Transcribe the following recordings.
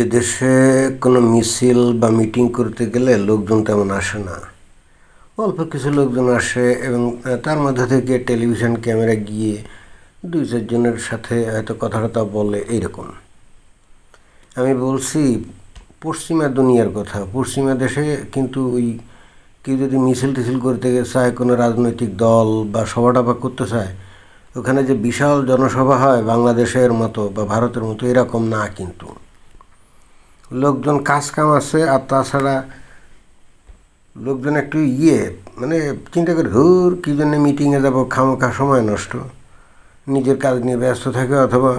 যে দেশে কোনো মিছিল বা মিটিং করতে গেলে লোকজন তেমন আসে না। অল্প কিছু লোকজন আসে এবং তার মধ্যে থেকে টেলিভিশন ক্যামেরা গিয়ে দুই চারজনের সাথে হয়তো কথা টথা বলে এইরকম। আমি বলছি, পশ্চিমা দুনিয়ার কথা। পশ্চিমা দেশে কিন্তু ওই কেউ যদি মিছিল টিছিল করতে চায়, কোনো রাজনৈতিক দল বা সভা টভা করতে চায়, ওখানে যে বিশাল জনসভা হয় বাংলাদেশের মতো বা ভারতের মতো, এরকম না কিন্তু। লোকজন কাজ কাম আছে আর তাছাড়া লোকজন একটু ইয়ে মানে চিন্তা করে ধুর কী জন্য মিটিংয়ে যাব? খামোখা সময় নষ্ট। নিজের কাজ নিয়ে ব্যস্ত থাকে অথবা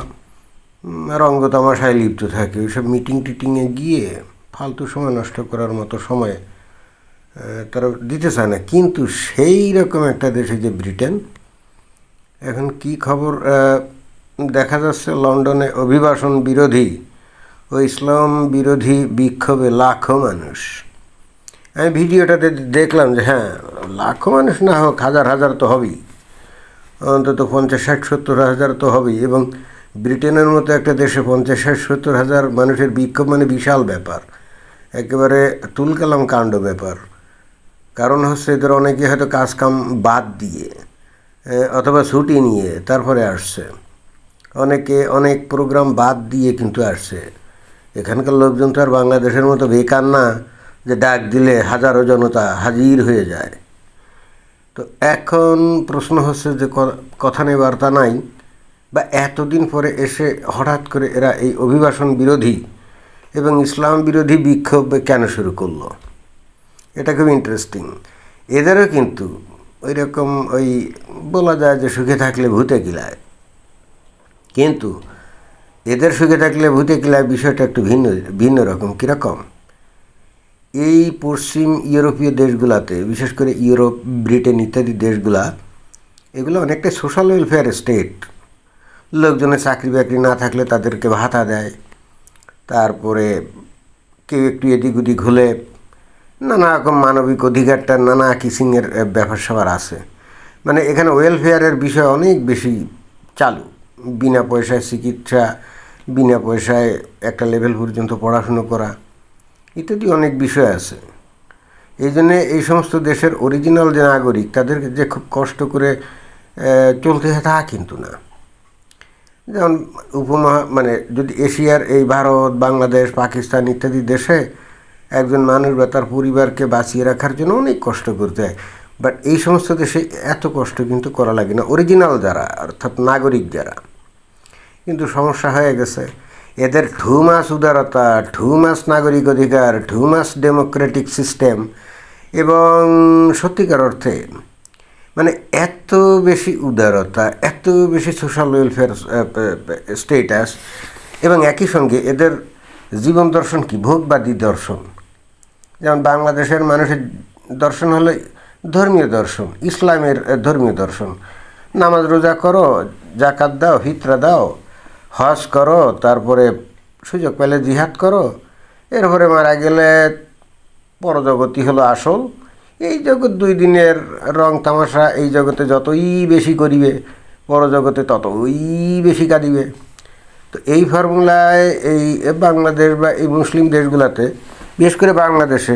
রঙ্গ তামাশায় লিপ্ত থাকে। ওইসব মিটিং টিটিংয়ে গিয়ে ফালতু সময় নষ্ট করার মতো সময় তারা দিতে চায় না। কিন্তু সেই রকম একটা দেশে যে ব্রিটেন, এখন কি খবর দেখা যাচ্ছে লন্ডনে অভিবাসন বিরোধী ও ইসলাম বিরোধী বিক্ষোভে লাখো মানুষ। আমি ভিডিওটাতে দেখলাম যে হ্যাঁ লাখো মানুষ না হোক, হাজার হাজার তো হবেই। অন্তত পঞ্চাশ, ষাট, সত্তর হাজার তো হবেই এবং ব্রিটেনের মতো একটা দেশে পঞ্চাশ, ষাট, সত্তর হাজার মানুষের বিক্ষোভ মানে বিশাল ব্যাপার। একেবারে তুলকালাম কাণ্ড ব্যাপার। কারণ হচ্ছে এদের অনেকে হয়তো কাজ কাম বাদ দিয়ে অথবা ছুটি নিয়ে তারপরে আসছে। অনেকে অনেক প্রোগ্রাম বাদ দিয়ে কিন্তু আসছে। এখানকার লোকজন তো আর বাংলাদেশের মতো বেকার না যে ডাক দিলে হাজারো জনতা হাজির হয়ে যায়। তো এখন প্রশ্ন হচ্ছে যে কথা নেই বার্তা নাই বা এতদিন পরে এসে হঠাৎ করে এরা এই অভিবাসন বিরোধী এবং ইসলাম বিরোধী বিক্ষোভ কেন শুরু করল? এটা খুব ইন্টারেস্টিং এদেরও কিন্তু ওই রকম ওই বলা যায় যে সুখে থাকলে ভূতে গিলায় কিন্তু এদের সুখে থাকলে ভূতে কিলায় বিষয়টা একটু ভিন্ন ভিন্ন রকম, কীরকম? এই পশ্চিম ইউরোপীয় দেশগুলাতে, বিশেষ করে ইউরোপ, ব্রিটেন ইত্যাদি দেশগুলা, এগুলো অনেকটা সোশ্যাল ওয়েলফেয়ার স্টেট লোকজনের চাকরি বাকরি না থাকলে তাদেরকে ভাতা দেয়। তারপরে কেউ একটু এদিক ওদিক হলে নানা রকম মানবিক অধিকারটা নানা কিসিংয়ের ব্যাপার স্যাপার আছে। মানে এখানে ওয়েলফেয়ারের বিষয় অনেক বেশি চালু। বিনা পয়সায় চিকিৎসা, বিনা পয়সায় একটা লেভেল পর্যন্ত পড়াশুনো করা, ইত্যাদি অনেক বিষয় আছে। এই জন্যে এই সমস্ত দেশের অরিজিনাল যে নাগরিক, তাদেরকে যে খুব কষ্ট করে চলতে হয় তা কিন্তু না। যেমন উপমহা মানে যদি এশিয়ার এই ভারত, বাংলাদেশ, পাকিস্তান ইত্যাদি দেশে একজন মানুষ বা তার পরিবারকে বাঁচিয়ে রাখার জন্য অনেক কষ্ট করতে হয়। বাট এই সমস্ত দেশে এত কষ্ট কিন্তু করা লাগে না। অরিজিনাল যারা, অর্থাৎ নাগরিক যারা কিন্তু সমস্যা হয়ে গেছে। এদের ঠুমাস উদারতা ঠুমাস নাগরিক অধিকার ঠুমাস ডেমোক্রেটিক সিস্টেম এবং সত্যিকার অর্থে মানে এত বেশি উদারতা, এত বেশি সোশ্যাল ওয়েলফেয়ার স্টেটাস এবং একই সঙ্গে এদের জীবন দর্শন কি? ভোগবাদী দর্শন। যেমন বাংলাদেশের মানুষের দর্শন হলো ধর্মীয় দর্শন, ইসলামের ধর্মীয় দর্শন। নামাজ রোজা করো জাকাত দাও, ফিতরা দাও হজ করো, তারপরে সুযোগ পেলে জিহাদ করো। এরপরে মারা গেলে পরজগতি হলো আসল। এই জগৎ দুই দিনের রং তামাশা, এই জগতে যতই বেশি করিবে, পরজগতে ততই বেশি কাঁদিবে। তো এই ফর্মুলায় এই বাংলাদেশ বা এই মুসলিম দেশগুলোতে, বিশেষ করে বাংলাদেশে,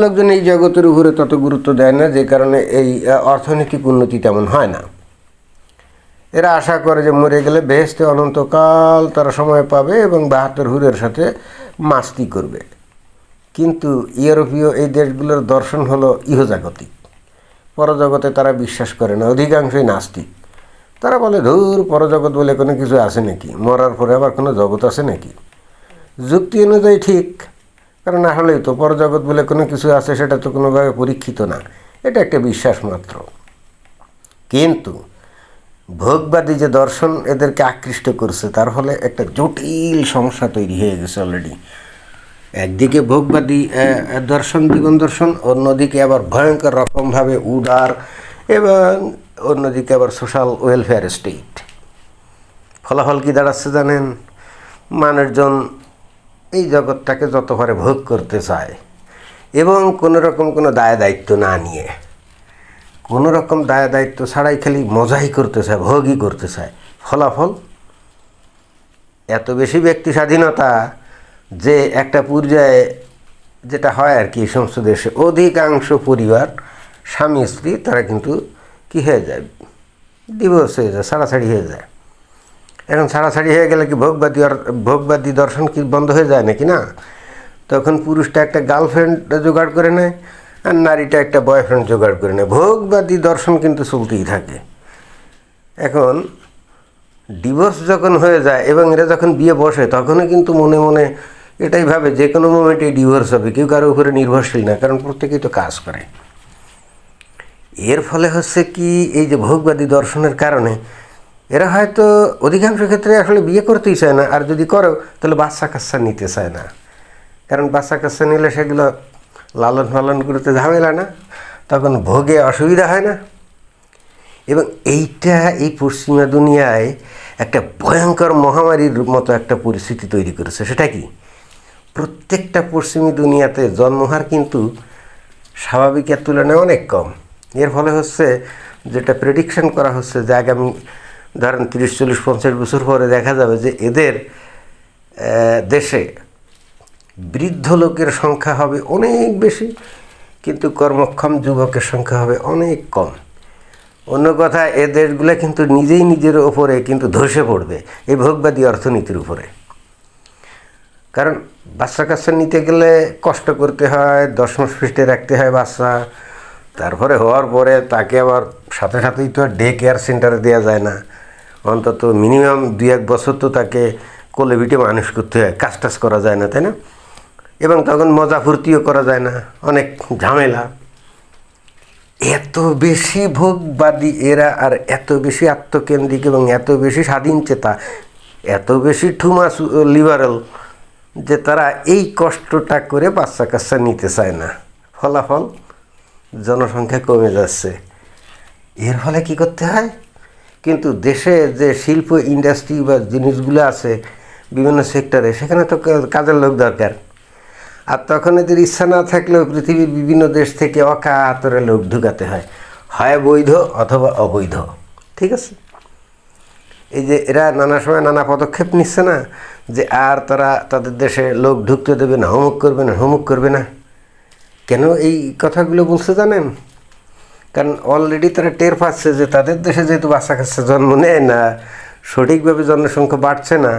লোকজন এই জগতের উপরে তত গুরুত্ব দেয় না, যে কারণে এই অর্থনৈতিক উন্নতি তেমন হয় না। এরা আশা করে যে মরে গেলে বেহেস্তে অনন্তকাল তারা সময় পাবে এবং বাহাত্তর হুরের সাথে মাস্তি করবে। কিন্তু ইউরোপীয় এই দেশগুলোর দর্শন হলো ইহজাগতিক। পরজগতে তারা বিশ্বাস করে না, অধিকাংশই নাস্তিক। তারা বলে, ধুর, পরজগৎ বলে কোনো কিছু আছে নাকি? মরার পরে আবার কোনো জগৎ আছে নাকি? যুক্তি অনুযায়ী ঠিক, কারণ আসলেই তো পরজগৎ বলে কোনো কিছু আছে সেটা তো কোনোভাবে পরীক্ষিত না। এটা একটা বিশ্বাস মাত্র। কিন্তু ভোগবাদী যে দর্শন এদেরকে আকৃষ্ট করছে, তার ফলে একটা জটিল সমস্যা তৈরি হয়ে গেছে অলরেডি একদিকে ভোগবাদী দর্শন, জীবন দর্শন, অন্যদিকে আবার ভয়ঙ্কর রকমভাবে উদার এবং অন্যদিকে আবার সোশ্যাল ওয়েলফেয়ার স্টেট ফলাফল কী দাঁড়াচ্ছে জানেন? মানুষজন এই জগৎটাকে যত পারে ভোগ করতে চায় এবং কোনো রকম কোনো দায় দায়িত্ব না নিয়ে। কোনো রকম দায় দায়িত্ব ছাড়াই খালি মজাই করতে চায়, ভোগই করতে চায়। ফলাফল? এত বেশি ব্যক্তি স্বাধীনতা যে একটা পর্যায়ে যেটা হয় আর কি এই সমস্ত দেশে, অধিকাংশ পরিবার, স্বামী, স্ত্রী, তারা কিন্তু কি হয়ে যায়? ডিভোর্স হয়ে যায়, ছাড়াছাড়ি হয়ে যায়। এখন ছাড়াছাড়ি হয়ে গেলে কি ভোগবাদী ভোগবাদী দর্শন কি বন্ধ হয়ে যায় নাকি না? তখন পুরুষটা একটা গার্লফ্রেন্ড জোগাড় করে নেয় আর নারীটা একটা বয়ফ্রেন্ড জোগাড় করে নেয়। ভোগবাদী দর্শন কিন্তু চলতেই থাকে। এখন ডিভোর্স যখন হয়ে যায় এবং এরা যখন বিয়ে বসে তখনই কিন্তু মনে মনে এটাই ভাবে যে কোনো মোমেন্টে ডিভোর্স হবে। কেউ কারও উপরে নির্ভরশীল না, কারণ প্রত্যেকেই তো কাজ করে। এর ফলে হচ্ছে কি, এই যে ভোগবাদী দর্শনের কারণে এরা হয়তো অধিকাংশ ক্ষেত্রে আসলে বিয়ে করতেই চায় না। আর যদি করো, তাহলে বাচ্চা কাচ্চা নিতে চায় না। কারণ বাচ্চা কাচ্চা নিলে সেগুলো লালন পালন করতে ঝামেলা না, তখন ভোগে অসুবিধা হয় না। এবং এইটা এই পশ্চিমা দুনিয়ায় একটা ভয়ঙ্কর মহামারীর মতো একটা পরিস্থিতি তৈরি করেছে। সেটা কি? প্রত্যেকটা পশ্চিমী দুনিয়াতে জন্মহার কিন্তু স্বাভাবিকের তুলনায় অনেক কম। এর ফলে হচ্ছে যেটা প্রেডিকশন করা হচ্ছে যে আগামী ধরেন তিরিশ, চল্লিশ, পঞ্চাশ বছর পরে দেখা যাবে যে এদের দেশে বৃদ্ধ লোকের সংখ্যা হবে অনেক বেশি, কিন্তু কর্মক্ষম যুবকের সংখ্যা হবে অনেক কম। অন্য কথা, এ দেশগুলো কিন্তু নিজেই নিজের ওপরে কিন্তু ধসে পড়বে, এই ভোগবাদী অর্থনীতির উপরে। কারণ বাচ্চা কাচ্চা নিতে গেলে কষ্ট করতে হয় দশ মাস ফিস্টে রাখতে হয় বাচ্চা, তারপরে হওয়ার পরে তাকে আবার সাথে সাথেই তো আর ডে কেয়ার সেন্টারে দেওয়া যায় না। অন্তত মিনিমাম দুই এক বছর তো তাকে কোলে বিটে মানুষ করতে হয়, কাজ টাজ করা যায় না, তাই না? এবং তখন মজা ফুর্তিও করা যায় না, অনেক ঝামেলা। এত বেশি ভোগবাদী এরা আর এত বেশি আত্মকেন্দ্রিক এবং এত বেশি স্বাধীন চেতা, এত বেশি ঠুমা লিবারেল যে তারা এই কষ্টটা করে বাচ্চা কাচ্চা নিতে চায় না। ফলাফল জনসংখ্যা কমে যাচ্ছে। এর ফলে কি করতে হয়? কিন্তু দেশে যে শিল্প ইন্ডাস্ট্রি বা জিনিসগুলো আছে, বিভিন্ন সেক্টরে সেখানে তো কাজের লোক দরকার। আর তখন এদের ইচ্ছা না থাকলেও পৃথিবীর বিভিন্ন দেশ থেকে অকাতরে লোক ঢুকাতে হয়। হয় বৈধ অথবা অবৈধ। ঠিক আছে? এই যে এরা নানা সময় নানা পদক্ষেপ নিচ্ছে না যে আর তারা তাদের দেশে লোক ঢুকতে দেবে না, হোমক করবে না, হোমক করবে না। কেন এই কথাগুলো বলছে জানেন? কারণ অলরেডি তারা টের পাচ্ছে যে তাদের দেশে যেহেতু বাচ্চা কাচ্চা জন্ম নেয় না, সঠিকভাবে জনসংখ্যা বাড়ছে না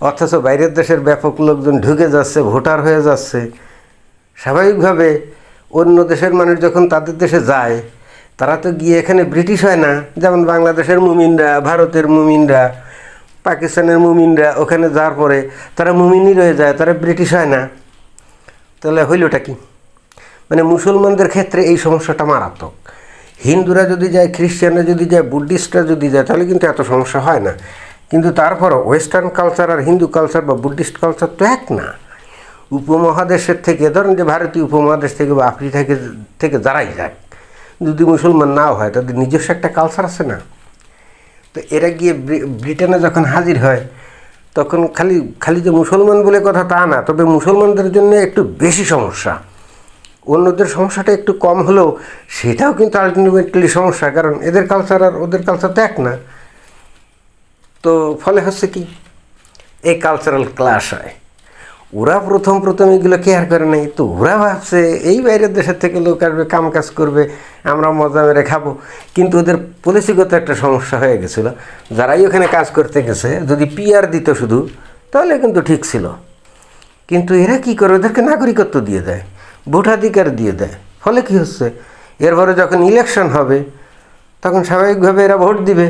অথচ বাইরের দেশের ব্যাপক লোকজন ঢুকে যাচ্ছে, ভোটার হয়ে যাচ্ছে। স্বাভাবিকভাবে অন্য দেশের মানুষ যখন তাদের দেশে যায়, তারা তো গিয়ে এখানে ব্রিটিশ হয় না। যেমন বাংলাদেশের মুমিনরা, ভারতের মুমিনরা, পাকিস্তানের মুমিনরা, ওখানে যাওয়ার পরে তারা মুমিনই রয়ে যায়, তারা ব্রিটিশ হয় না। তাহলে হইলটা কি? মানে মুসলমানদের ক্ষেত্রে এই সমস্যাটা মারাত্মক। হিন্দুরা যদি যায়, খ্রিস্টানরা যদি যায়, বুদ্ধিস্টরা যদি যায়, তাহলে কিন্তু এত সমস্যা হয় না। কিন্তু তারপরও ওয়েস্টার্ন কালচার আর হিন্দু কালচার বা বুদ্ধিস্ট কালচার তো এক না। উপমহাদেশের থেকে, ধরেন যে ভারতীয় উপমহাদেশ থেকে বা আফ্রিকা থেকে থেকে যারাই যাক, যদি মুসলমান নাও হয়, তাদের নিজস্ব একটা কালচার আছে না? তো এরা গিয়ে ব্রিটেনে যখন হাজির হয়, তখন খালি খালি যে মুসলমান বলে কথা তা না, তবে মুসলমানদের জন্য একটু বেশি সমস্যা। অন্যদের সমস্যাটা একটু কম হলেও সেটাও কিন্তু আলটিমেটলি সমস্যা, কারণ এদের কালচার আর ওদের কালচার তো এক না। তো ফলে হচ্ছে কি? এই কালচারাল ক্লাস হয়। ওরা প্রথম প্রথম এগুলো কেয়ার করে নাই। তো ওরা ভাবছে, এই বাইরের দেশের থেকে লোক আসবে, কাম কাজ করবে, আমরা মজা মেরে খাব। কিন্তু ওদের পলিসিগত একটা সমস্যা হয়ে গেছিল। যারাই ওখানে কাজ করতে গেছে, যদি পিআর দিত শুধু, তাহলে কিন্তু ঠিক ছিল। কিন্তু এরা কি করে? ওদেরকে নাগরিকত্ব দিয়ে দেয়, ভোটাধিকার দিয়ে দেয়। ফলে কি হচ্ছে? এরপরে যখন ইলেকশন হবে, তখন স্বাভাবিকভাবে এরা ভোট দিবে।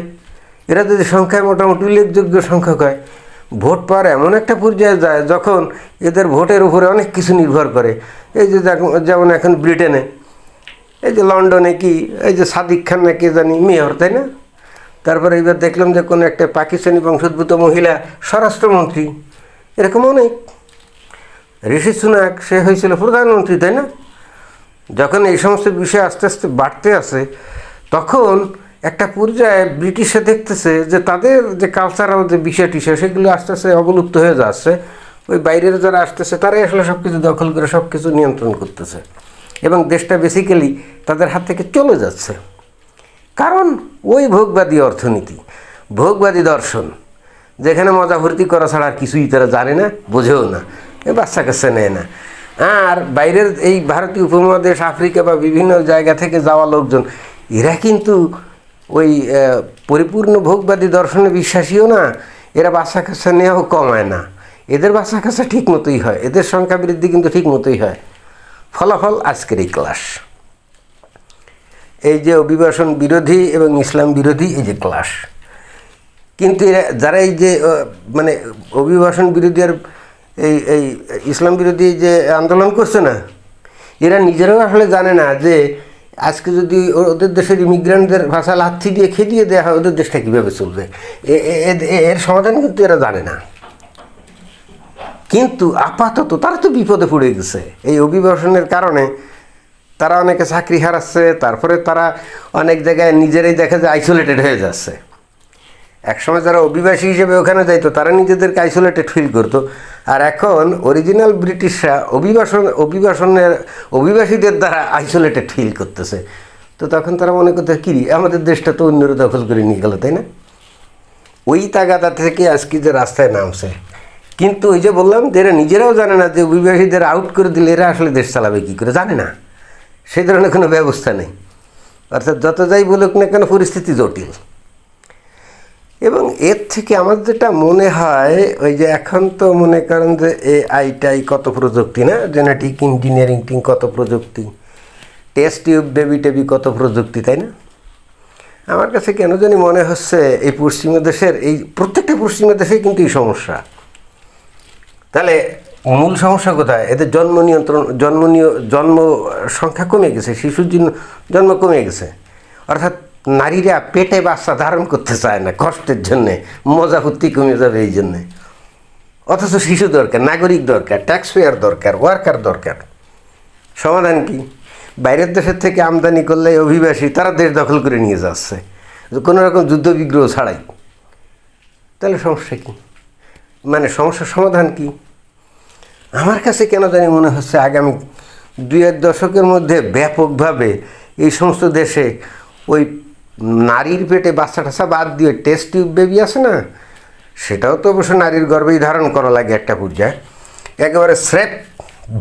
এরা যদি সংখ্যায় মোটামুটি উল্লেখযোগ্য সংখ্যক হয়, ভোট পাওয়ার এমন একটা পর্যায়ে যায় যখন এদের ভোটের উপরে অনেক কিছু নির্ভর করে। এই যে যেমন এখন ব্রিটেনে, এই যে লন্ডনে কি, এই যে সাদিক খান না কে জানি মেয়র, তাই না? তারপরে এবার দেখলাম যে কোনো একটা পাকিস্তানি বংশোদ্ভূত মহিলা স্বরাষ্ট্রমন্ত্রী, এরকম অনেক। ঋষি সুনাক, সে হয়েছিল প্রধানমন্ত্রী, তাই না? যখন এই সমস্ত বিষয় আস্তে আস্তে বাড়তে আসে, তখন একটা পর্যায়ে ব্রিটিশে দেখতেছে যে তাদের যে কালচারাল যে বিষয় টিষয় সেগুলো আস্তে আস্তে অবলুপ্ত হয়ে যাচ্ছে। ওই বাইরের যারা আসতেছে, তারাই আসলে সব কিছু দখল করে সব কিছু নিয়ন্ত্রণ করতেছে। এবং দেশটা বেসিক্যালি তাদের হাত থেকে চলে যাচ্ছে। কারণ ওই ভোগবাদী অর্থনীতি, ভোগবাদী দর্শন, যেখানে মজা ভর্তি করা ছাড়া আর কিছুই তারা জানে না, বোঝেও না বাচ্চা কাছে নেয় না। আর বাইরের এই ভারতীয় উপমহাদেশ, আফ্রিকা বা বিভিন্ন জায়গা থেকে যাওয়া লোকজন, এরা কিন্তু ওই পরিপূর্ণ ভোগবাদী দর্শনে বিশ্বাসীও না, এরা বাচ্চা কাছে নেওয়াও কমায় না। এদের বাচ্চা কাছে ঠিক মতোই হয়, এদের সংখ্যা বৃদ্ধি কিন্তু ঠিক মতোই হয়। ফলাফল আজকের এই ক্লাস। এই যে অভিবাসন বিরোধী এবং ইসলাম বিরোধী, এই যে ক্লাস। কিন্তু এরা, যারা এই যে মানে অভিবাসন বিরোধী আর এই এই ইসলাম বিরোধী যে আন্দোলন করছে না, এরা নিজেরাও আসলে জানে না যে আজকে যদি ওদের দেশের ইমিগ্রেন্টদের ভাষা লাথি দিয়ে খেদিয়ে দেওয়া হয়, ওদের দেশটা কীভাবে চলবে? এর সমাধান কিন্তু এরা জানে না। কিন্তু আপাতত তারা তো বিপদে পড়ে গেছে। এই অভিবাসনের কারণে তারা অনেকে চাকরি হারাচ্ছে, তারপরে তারা অনেক জায়গায় নিজেরাই দেখা যায় আইসোলেটেড হয়ে যাচ্ছে। একসময় যারা অভিবাসী হিসেবে ওখানে যাইতো, তারা নিজেদেরকে আইসোলেটেড ফিল করতো। আর এখন অরিজিনাল ব্রিটিশরা অভিবাসন অভিবাসনের অভিবাসীদের দ্বারা আইসোলেটেড ফিল করতেছে। তো তখন তারা মনে করতে কি আমাদের দেশটা তো অন্যরা দখল করে নিয়ে গেল, তাই না? ওই তাগাদা থেকে আজকে যে রাস্তায় নামছে। কিন্তু ওই যে বললাম যে এরা নিজেরাও জানে না যে অভিবাসীদের আউট করে দিলে এরা আসলে দেশ চালাবে কী করে, জানে না। সেই ধরনের কোনো ব্যবস্থা নেই। অর্থাৎ যত যাই বলুক না কেন, পরিস্থিতি জটিল। এবং এর থেকে আমার যেটা মনে হয়, ওই যে এখন তো মনে করেন যে এ আইটাই কত প্রযুক্তি না? জেনেটিক ইঞ্জিনিয়ারিং টিং কত প্রযুক্তি? টেস্ট টিউব বেবি টেবি কত প্রযুক্তি, তাই না? আমার কাছে কেন জানি মনে হচ্ছে এই পশ্চিমা দেশের, এই প্রত্যেকটা পশ্চিমা দেশে কিন্তু এই সমস্যা। তাহলে মূল সমস্যা কোথায়? এদের জন্ম নিয়ন্ত্রণ, জন্ম নিয়- জন্ম সংখ্যা কমে গেছে, শিশুর জন্য- জন্ম কমে গেছে। অর্থাৎ নারীরা পেটে বাচ্চা ধারণ করতে চায় না কষ্টের জন্যে, মজা ফুর্তি কমে যাবে এই জন্যে। অথচ শিশু দরকার, নাগরিক দরকার ট্যাক্স পেয়ার দরকার ওয়ার্কার দরকার। সমাধান কি? বাইরের দেশের থেকে আমদানি করলে অভিবাসী তারা দেশ দখল করে নিয়ে যাচ্ছে। কোনো রকম যুদ্ধ বিগ্রহ ছাড়াই। তাহলে সমস্যা কী? মানে সমস্যার সমাধান কি? আমার কাছে কেন জানি মনে হচ্ছে আগামী দুই এক দশকের মধ্যে ব্যাপকভাবে এই সমস্ত দেশে ওই নারীর পেটে বাচ্চা বাদ দিয়ে টেস্ট টিউব বেবি আছে না, সেটাও তো অবশ্য নারীর গর্ভেই ধারণ করা লাগে একটা পর্যায়ে। একেবারে স্রেপ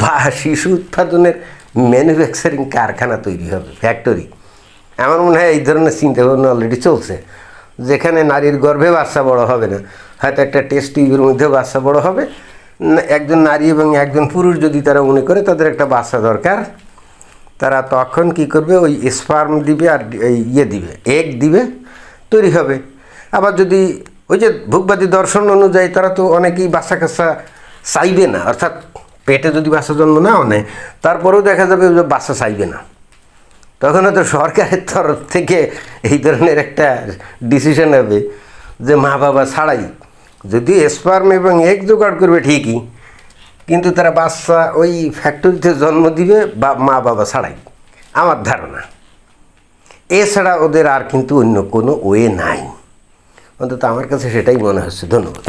বা শিশু উৎপাদনের ম্যানুফ্যাকচারিং কারখানা তৈরি হবে ফ্যাক্টরি আমার মনে হয় এই ধরনের চিন্তাভাবনা অলরেডি চলছে। যেখানে নারীর গর্ভে বাচ্চা বড় হবে না, হয়তো একটা টেস্ট টিউবের মধ্যে বাচ্চা বড় হবে। একজন নারী এবং একজন পুরুষ যদি তারা মনে করে তাদের একটা বাচ্চা দরকার তারা তখন কি করবে? ওই স্পার্ম দিবে আর ইয়ে দিবে এগ দিবে, তৈরি হবে। আবার যদি ওই যে ভোগবাদী দর্শন অনুযায়ী তারা তো অনেকেই বাচ্চা কাচ্চা চাইবে না, অর্থাৎ পেটে যদি বাচ্চা জন্ম নাও নেয়, তারপরেও দেখা যাবে যে বাচ্চা চাইবে না। তখন হয়তো সরকারের তরফ থেকে এই ধরনের একটা ডিসিশন হবে যে মা বাবা ছাড়াই যদি স্পার্ম এবং এগ জোগাড় করবে ঠিকই কিন্তু তারা বাচ্চা ওই ফ্যাক্টরিতে জন্ম দিবে বা মা বাবা ছাড়াই। আমার ধারণা। এছাড়া ওদের আর কিন্তু অন্য কোনো ওয়ে নাই। অন্তত আমার কাছে সেটাই মনে হচ্ছে। ধন্যবাদ।